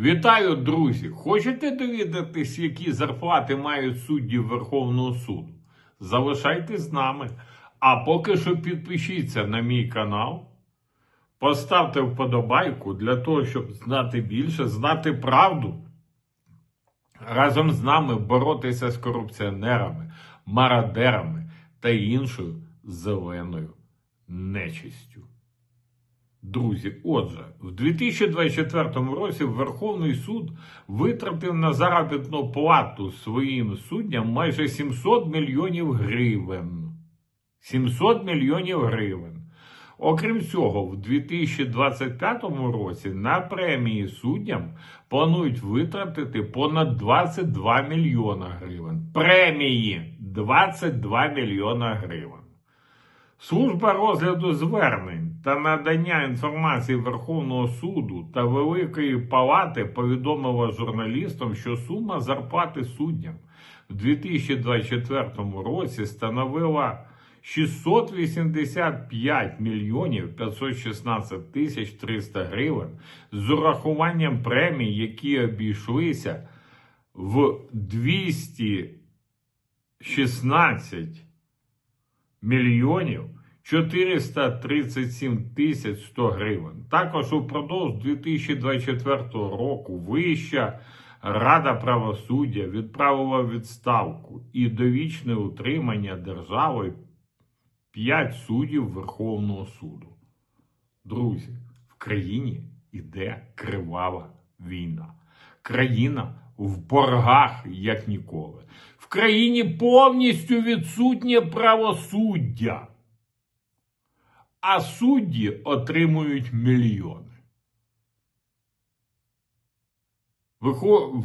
Вітаю, друзі! Хочете довідатись, які зарплати мають судді Верховного суду? Залишайтесь з нами. А поки що підпишіться на мій канал, поставте вподобайку для того, щоб знати більше, знати правду. Разом з нами боротися з корупціонерами, мародерами та іншою зеленою нечистю. Друзі, отже, в 2024 році Верховний суд витратив на заробітну плату своїм суддям майже 700 мільйонів гривень. 700 мільйонів гривень. Окрім цього, в 2025 році на премії суддям планують витратити понад 22 мільйона гривень. Премії 22 мільйона гривень. Служба розгляду звернень та надання інформації Верховного суду та Великої Палати повідомила журналістам, що сума зарплати суддям в 2024 році становила 685 мільйонів 516 тисяч 300 гривень з урахуванням премій, які обійшлися в 216 мільйонів 437 тисяч 100 гривень. Також упродовж 2024 року Вища Рада правосуддя відправила відставку і довічне утримання держави 5 суддів Верховного суду. Друзі, в країні йде кривава війна. Країна в боргах, як ніколи. Країні повністю відсутнє правосуддя. А судді отримують мільйони.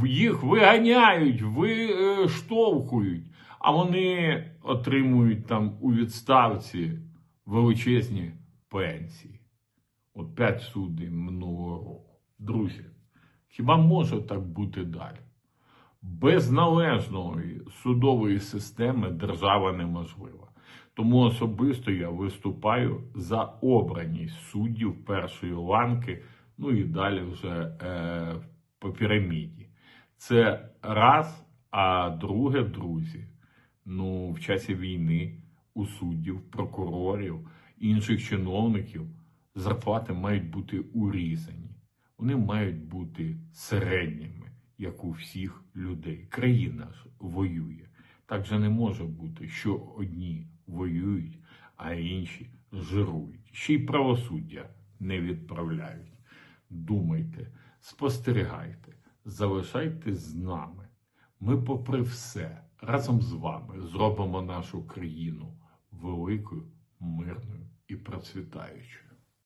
Їх виганяють, виштовхують, а вони отримують там у відставці величезні пенсії. От п'ять суддів минулого року. Друзі, хіба може так бути далі? Без належної судової системи держава неможлива. Тому особисто я виступаю за обраність суддів першої ланки, ну і далі вже е, по піраміді. Це раз, а друге, друзі. Ну, в часі війни у суддів, прокурорів, інших чиновників зарплати мають бути урізані. Вони мають бути середніми, як у всіх людей. Країна воює. Так же не може бути, що одні воюють, а інші жирують. Ще й правосуддя не відправляють. Думайте, спостерігайте, залишайтесь з нами. Ми, попри все, разом з вами зробимо нашу країну великою, мирною і процвітаючою.